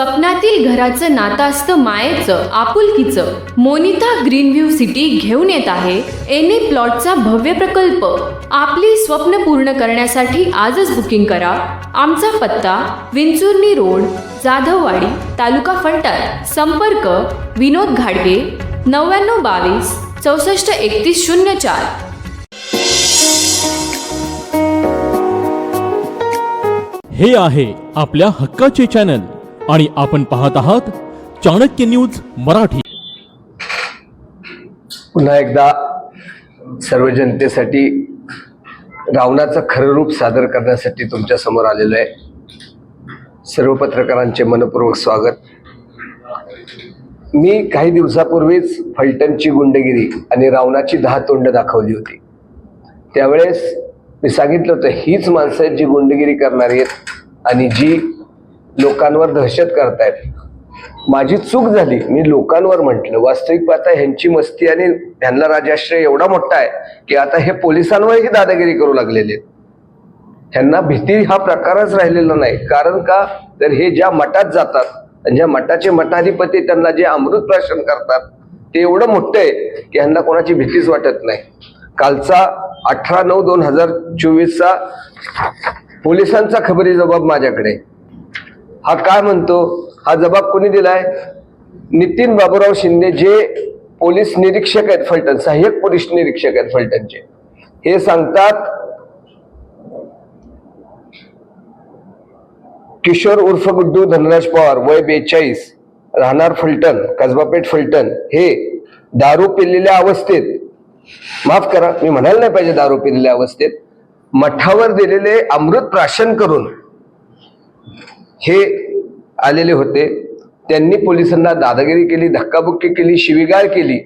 स्वप्नातील घराचं नातं असतं मायेचं आपुलकीचं मोनिता ग्रीनव्ह्यू सिटी घेऊन येत आहे. एन ए प्लॉटचा भव्य प्रकल्प. आपली स्वप्न पूर्ण करण्यासाठी आजच बुकिंग करा. आमचा पत्ता विंचुर्णी रोड जाधववाडी तालुका फलटण. संपर्क विनोद घाडगे नव्याण्णव बावीस चौसष्ट एकतीस शून्य चार. हे आहे आपल्या हक्काचे चॅनल. आणि आपण पाहत आहात चाणक्य न्यूज मराठी. पुन्हा एकदा सर्व जनतेसाठी रावणाचं खरं रूप सादर करण्यासाठी तुमच्यासमोर आलेलो आहे. सर्व पत्रकारांचे मनपूर्वक स्वागत. मी काही दिवसापूर्वीच फलटणची गुंडगिरी आणि रावणाची दहा तोंड दाखवली होती. त्यावेळेस मी सांगितलं होतं हीच माणसं आहेत जी गुंडगिरी करणारी आहेत आणि जी लोकांवर दहशत करतायत. माझी चूक झाली. मी लोकांवर म्हटलं. वास्तविक पाहता ह्यांची मस्ती आणि ह्यांना राजाश्रय एवढा मोठा आहे की आता हे पोलिसांवरही दादागिरी करू लागलेले आहेत. ह्यांना भीती हा प्रकारच राहिलेला नाही. कारण का? तर हे ज्या मठात जातात आणि ज्या मठाचे मठाधिपती त्यांना जे अमृत प्राशन करतात ते एवढं मोठं आहे की ह्यांना कोणाची भीतीच वाटत नाही. कालचा अठरा नऊ दोन हजार चोवीसचा पोलिसांचा खबरी जबाब माझ्याकडे हा काय म्हणतो? हा जबाब कोणी दिलाय? नितीन बाबूराव शिंदे जे पोलीस निरीक्षक आहेत फलटण सहाय्यक पोलीस निरीक्षक आहेत फलटणचे. हे सांगतात किशोर उर्फ गुड्डू धनराज पवार वय बेचाळीस राहणार फलटण कसबापेठ फलटण. हे दारू पिलेल्या अवस्थेत माफ करा मी म्हणायला नाही पाहिजे दारू पिलेल्या अवस्थेत मठावर दिलेले अमृत प्राशन करून हे आलेले होते. त्यांनी पोलिसांना दादागिरी केली धक्काबुक्की केली शिवीगाळ केली.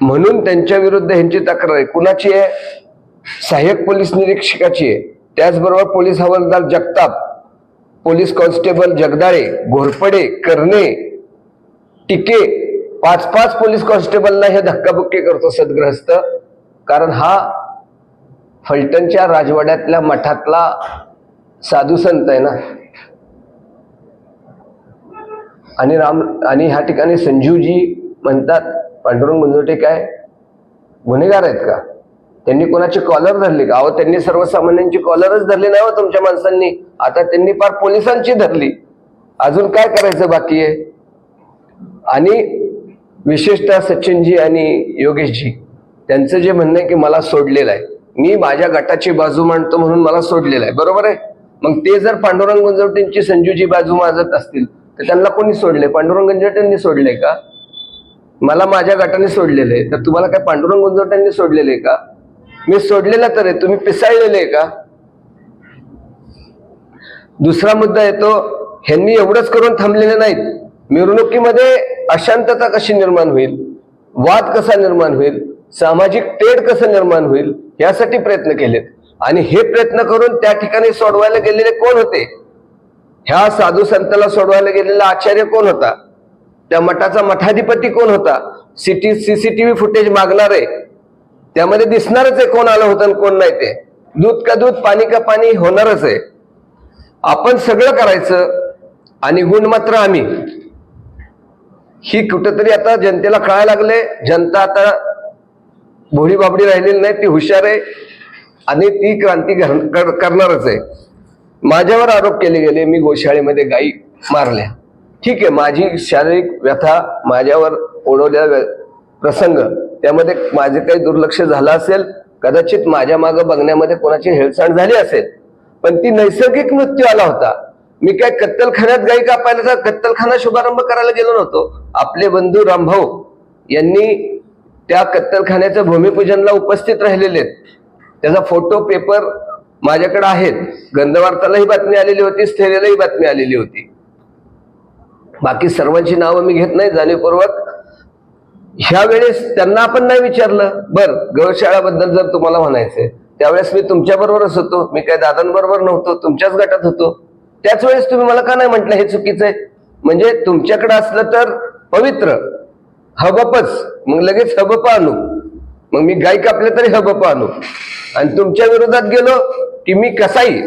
म्हणून त्यांच्या विरुद्ध ह्यांची तक्रार आहे. कुणाची आहे? सहाय्यक पोलीस निरीक्षकाची आहे. त्याचबरोबर पोलीस हवालदार जगताप पोलीस कॉन्स्टेबल जगदाळे घोरपडे करणे टिके पाच पाच पोलीस कॉन्स्टेबलना हे धक्काबुक्की करतो सदग्रस्त कारण हा फलटणच्या राजवाड्यातल्या मठातला साधू संत आहे ना. आणि राम आणि ह्या ठिकाणी संजीवजी म्हणतात पांडुरंग मुंजोटे काय? गुन्हेगार आहेत का? त्यांनी कोणाचे कॉलर धरले का? अहो त्यांनी सर्वसामान्यांची कॉलरच धरली नाही हो तुमच्या माणसांनी. आता त्यांनी फार पोलिसांची धरली. अजून काय करायचं बाकी आहे? आणि विशेषतः सचिनजी आणि योगेशजी त्यांचं जे म्हणणं आहे की मला सोडलेलं आहे. मी माझ्या गटाची बाजू मांडतो म्हणून मला सोडलेलं आहे. बरोबर आहे? मग ते जर पांडुरंग गुंजवटेंची संजूजी बाजू माजत असतील तर त्यांना कोणी सोडले? पांडुरंग गुंजवटेंनी सोडले का? मला माझ्या गटाने सोडलेलं आहे तर तुम्हाला काय पांडुरंग गुंजवटेंनी सोडलेलं आहे का? मी सोडलेला तर आहे तुम्ही पिसाळलेले आहे का? दुसरा मुद्दा येतो ह्यांनी एवढंच करून थांबलेले नाहीत. मिरवणुकीमध्ये अशांतता कशी निर्माण होईल? वाद कसा निर्माण होईल? सामाजिक तेढ कसं निर्माण होईल? यासाठी प्रयत्न केलेत. आणि हे प्रयत्न करून त्या ठिकाणी सोडवायला गेलेले कोण होते? ह्या साधू संताला सोडवायला गेलेला आचार्य कोण होता? त्या मठाचा मठाधिपती कोण होता? सिटी सीसीटीव्ही फुटेज मागणार. आहे त्यामध्ये दिसणारच आहे कोण आलं होतं आणि कोण नाही ते. दूध का दूध पाणी का पाणी होणारच आहे. आपण सगळं करायचं आणि गुण मात्र आम्ही. ही कुठंतरी आता जनतेला कळायला लागले जनता आता भोळी बाबडी राहिलेली नाही ती हुशार आहे. आणि ती क्रांती कर- करणारच आहे. माझ्यावर आरोप केले गेले मी गोशाळेमध्ये गायी मारल्या. ठीक आहे माझी शारीरिक व्यथा माझ्यावर ओढवलेला व्य- प्रसंग त्यामध्ये माझे काही दुर्लक्ष झालं असेल कदाचित माझ्या मागे बघण्यामध्ये कोणाची हेळसांड झाली असेल पण ती नैसर्गिक मृत्यू आला होता. मी काय कत्तलखान्यात गाई कापायला कत्तलखाना शुभारंभ करायला गेलो नव्हतो. आपले बंधू रामभाऊ यांनी त्या कत्तलखान्याच्या भूमिपूजनला उपस्थित राहिलेले आहेत. त्याचा फोटो पेपर माझ्याकडे आहेत. गंधवार्तालाही बातमी आलेली होती स्थैर्यालाही बातमी आलेली होती. बाकी सर्वांची नावं मी घेत नाही जाणीवपूर्वक. ह्या वेळेस त्यांना आपण नाही विचारलं. बर गौशाळाबद्दल जर तुम्हाला म्हणायचंय त्यावेळेस मी तुमच्या बरोबरच होतो. मी काय दादांबरोबर नव्हतो तुमच्याच गटात होतो. त्याच वेळेस तुम्ही मला का नाही म्हटलं हे चुकीचं आहे? म्हणजे तुमच्याकडे असलं तर पवित्र हबपच. मग लगेच हबप आणू. मग मी गायक कापले तरी हबप आणू आणि तुमच्या विरोधात गेलो की मी कसाई?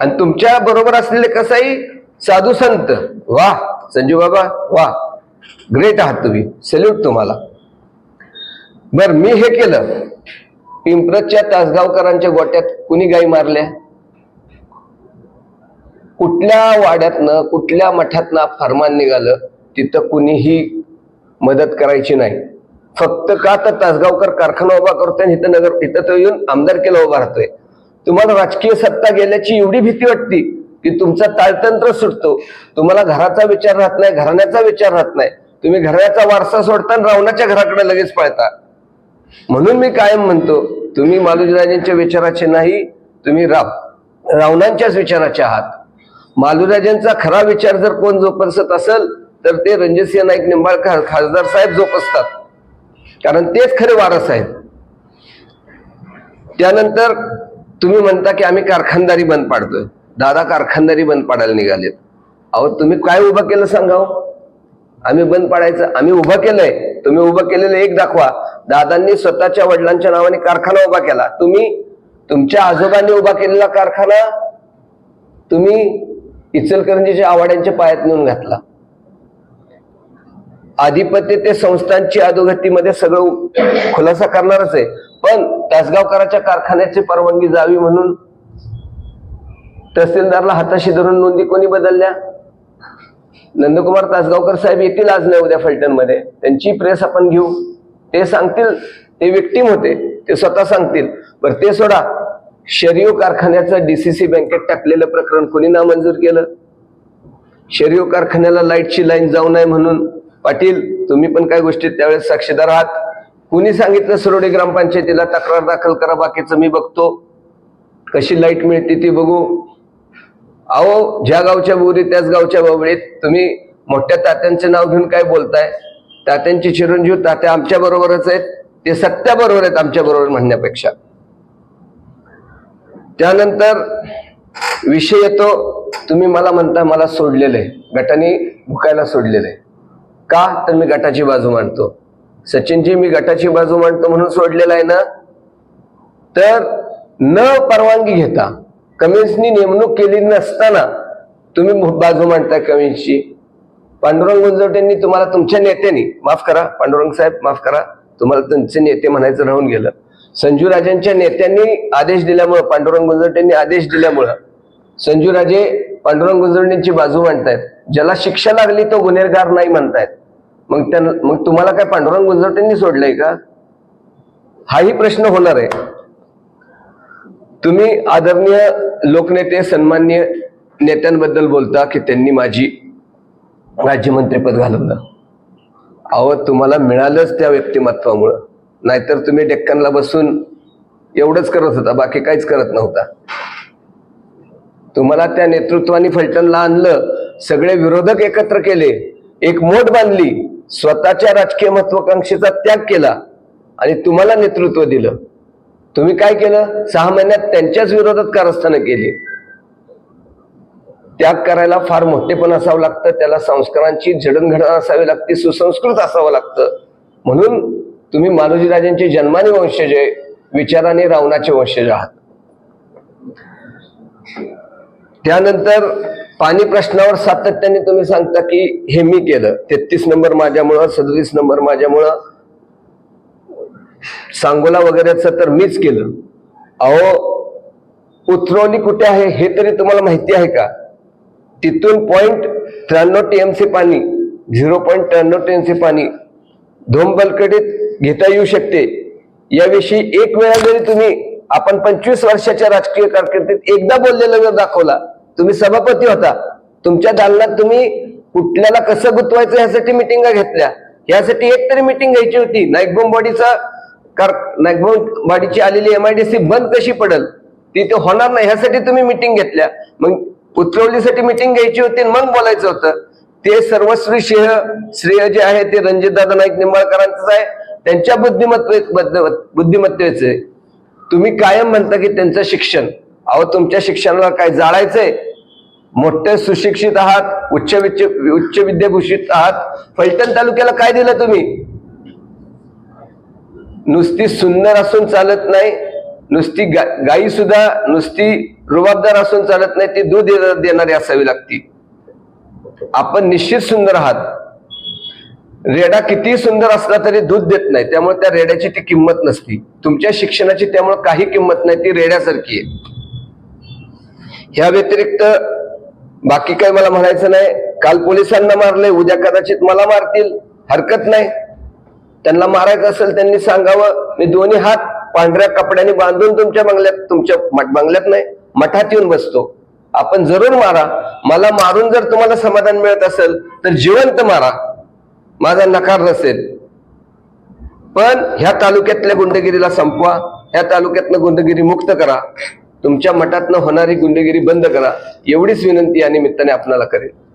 आणि तुमच्या बरोबर असलेले कसाई? साधू संत. वा संजू बाबा वा ग्रेट आहात तुम्ही. सल्यूट तुम्हाला. बर मी हे केलं. पिंपरतच्या तासगावकरांच्या गोट्यात कुणी गाई मारल्या? कुठल्या वाड्यातनं कुठल्या मठातनं फार्मान निघालं तिथं कुणीही मदत करायची नाही. फक्त का तर तासगावकर कारखाना उभा करतोय आणि इथं नगर इथं तो येऊन आमदारकीला उभा राहतोय? तुम्हाला राजकीय सत्ता गेल्याची एवढी भीती वाटती की तुमचा ताळतंत्र सुटतो. तुम्हाला घराचा विचार राहत नाही घराण्याचा विचार राहत नाही. तुम्ही घराण्याचा वारसा सोडता आणि रावणाच्या घराकडे लगेच पळता. म्हणून मी कायम म्हणतो तुम्ही मालुजीराजेंच्या विचाराचे नाही तुम्ही राव रावणांच्याच विचाराचे आहात. मालुराजांचा खरा विचार जर कोण जोपासत असेल तर ते रणजितसिंह नाईक निंबाळकर खासदार साहेब जोपासतात. कारण तेच खरे वारस आहेत. त्यानंतर तुम्ही म्हणता की आम्ही कारखानदारी बंद पाडतोय. दादा कारखानदारी बंद पाडायला निघालेत. अहो तुम्ही काय उभं केलं सांगाव? आम्ही बंद पाडायचं आम्ही उभं केलंय. तुम्ही उभं केलेलं एक दाखवा. दादांनी स्वतःच्या वडिलांच्या नावाने कारखाना उभा केला. तुम्ही तुमच्या आजोबांनी उभा केलेला कारखाना तुम्ही इचलकरंजीच्या आवाड्यांच्या पायात नेऊन घातला. आधिपत्य ते संस्थांची अधोगतीमध्ये सगळं खुलासा करणारच आहे. पण तासगावकराच्या कारखान्याची परवानगी जावी म्हणून तहसीलदारला हाताशी धरून नोंदी कोणी बदलल्या? नंदकुमार तासगावकर साहेब येतील आज नाही उद्या फलटनमध्ये त्यांची प्रेस आपण घेऊ. ते सांगतील ते विक्टीम होते. ते स्वतः सांगतील. बरं ते सोडा. शरीव कारखान्याचं डीसीसी बँकेत टाकलेलं प्रकरण कोणी नामंजूर केलं? शरीव कारखान्याला लाईटची लाईन जाऊ नये म्हणून पाटील तुम्ही पण काय गोष्टीत त्यावेळेस साक्षीदार आहात. कुणी सांगितलं सरोडे ग्रामपंचायतीला तक्रार दाखल करा बाकीचं मी बघतो. कशी लाइट मिळते ती बघू. अहो ज्या गावच्या बोरी त्याच गावच्या बाबळीत तुम्ही मोठ्या तात्यांचे नाव घेऊन काय बोलताय? तात्यांचे चिरंजीव तात्या आमच्या बरोबरच आहेत. ते सत्या बरोबर आहेत आमच्या बरोबर म्हणण्यापेक्षा. त्यानंतर विषय येतो तुम्ही मला म्हणता मला सोडलेलं आहे. गटाने भुकायला सोडलेलं आहे. का तर मी गटाची बाजू मांडतो? सचिनजी मी गटाची बाजू मांडतो म्हणून सोडलेला आहे ना? तर न परवानगी घेता कमिन्सनी नेमणूक केली नसताना तुम्ही बाजू मांडताय कमिन्सची. पांडुरंग गुंजवटेंनी तुम्हाला तुमच्या नेत्यांनी माफ करा पांडुरंग साहेब माफ करा तुम्हाला तुमचे नेते म्हणायचं राहून गेलं. संजू राजेंच्या नेत्यांनी आदेश दिल्यामुळं पांडुरंग गुंजवटेंनी आदेश दिल्यामुळं संजू राजे पांडुरंग गुंजवटेंची बाजू मांडतायत. ज्याला शिक्षा लागली तो गुन्हेगार नाही म्हणतायत. मग त्या मग तुम्हाला काय पांडुरंग गुंजवटेंनी सोडलंय का? हाही प्रश्न होणार आहे. तुम्ही आदरणीय लोकनेते सन्मान्य नेत्यांबद्दल बोलता की त्यांनी माझी राज्यमंत्रीपद घालवलं. अहो तुम्हाला मिळालंच त्या व्यक्तिमत्वामुळं. नाहीतर तुम्ही डेक्कनला बसून एवढंच करत होता बाकी काहीच करत नव्हता. तुम्हाला त्या नेतृत्वाने फलटणला आणलं सगळे विरोधक एकत्र केले एक मोठ बांधली स्वतःच्या राजकीय महत्वाकांक्षेचा त्याग केला आणि तुम्हाला नेतृत्व दिलं. तुम्ही काय केलं? सहा महिन्यात त्यांच्याच विरोधात कारस्थानं केली. त्याग करायला फार मोठेपण असावं लागतं त्याला संस्कारांची जडणघडण असावी लागते सुसंस्कृत असावं लागतं. म्हणून तुम्ही मालोजीराजांचे जन्माने वंशज आहे विचाराने रावणाचे वंशज आहात. त्यानंतर पाणी प्रश्नावर सातत्याने तुम्ही सांगता की हे मी केलं. तेहतीस नंबर माझ्यामुळं सदतीस नंबर माझ्यामुळं सांगोला वगैरेच तर मीच केलं. अहो उतरवली कुठे आहे हे तरी तुम्हाला माहिती आहे का? तिथून पॉइंट त्र्याण्णव टीएमसी पाणी झिरो पॉईंट त्र्याण्णव टीएमसी पाणी धोमबलकडीत घेता येऊ शकते. याविषयी एक वेळा जरी तुम्ही आपण पंचवीस वर्षाच्या राजकीय कारकिर्दीत एकदा बोललेला जर दाखवला तुम्ही सभापती होता. तुमच्या दालनात तुम्ही कुठल्याला कसं गुंतवायचं ह्यासाठी मिटिंगा घेतल्या. यासाठी एक तरी मिटिंग घ्यायची होती. नाईकबोम बॉडीचा कार नाईकबोम बॉडीची आलेली एमआयडीसी बंद कशी पडल? ती ते होणार नाही. ह्यासाठी तुम्ही मिटिंग घेतल्या. मग उतरवलीसाठी मिटिंग घ्यायची होती आणि मग बोलायचं होतं. ते सर्वश्री श्रेय श्रेय जे आहे ते रणजितदादा नाईक निंबाळकरांचंच आहे. त्यांच्या बुद्धिमत्वे बुद्धिमत्तेचे. तुम्ही कायम म्हणता की त्यांचं शिक्षण. अहो तुमच्या शिक्षणाला काय जाळायचंय? मोठे सुशिक्षित आहात उच्च विच्च उच्च विद्याभूषित आहात. फलटण तालुक्याला काय दिलं तुम्ही? नुसती सुंदर असून चालत नाही नुसती गा, गाई सुद्धा नुसती रुबाबदार असून चालत नाही ती दूध दे- देणारी असावी लागती. आपण निश्चित सुंदर आहात. रेडा किती सुंदर असला तरी दूध देत नाही त्यामुळे त्या रेड्याची ती किंमत नसती. तुमच्या शिक्षणाची त्यामुळे काही किंमत नाही ती रेड्यासारखी आहे. ह्या व्यतिरिक्त बाकी काही मला म्हणायचं नाही. काल पोलिसांना मारले उद्या कदाचित मला मारतील. हरकत नाही. त्यांना मारायचं असेल त्यांनी सांगावं. मी दोन्ही हात पांढऱ्या कपड्याने बांधून तुमच्या बंगल्यात तुमच्या मठ- बंगल्यात नाही मठात येऊन बसतो. आपण जरूर मारा. मला मारून जर तुम्हाला समाधान मिळत असेल तर जिवंत मारा. माझा नकार नसेल. पण ह्या तालुक्यातल्या गुंडगिरीला संपवा. ह्या तालुक्यातनं गुंडगिरी मुक्त करा. तुमच्या मठातनं होणारी गुंडगिरी बंद करा. एवढीच विनंती या निमित्ताने आपणाला करेल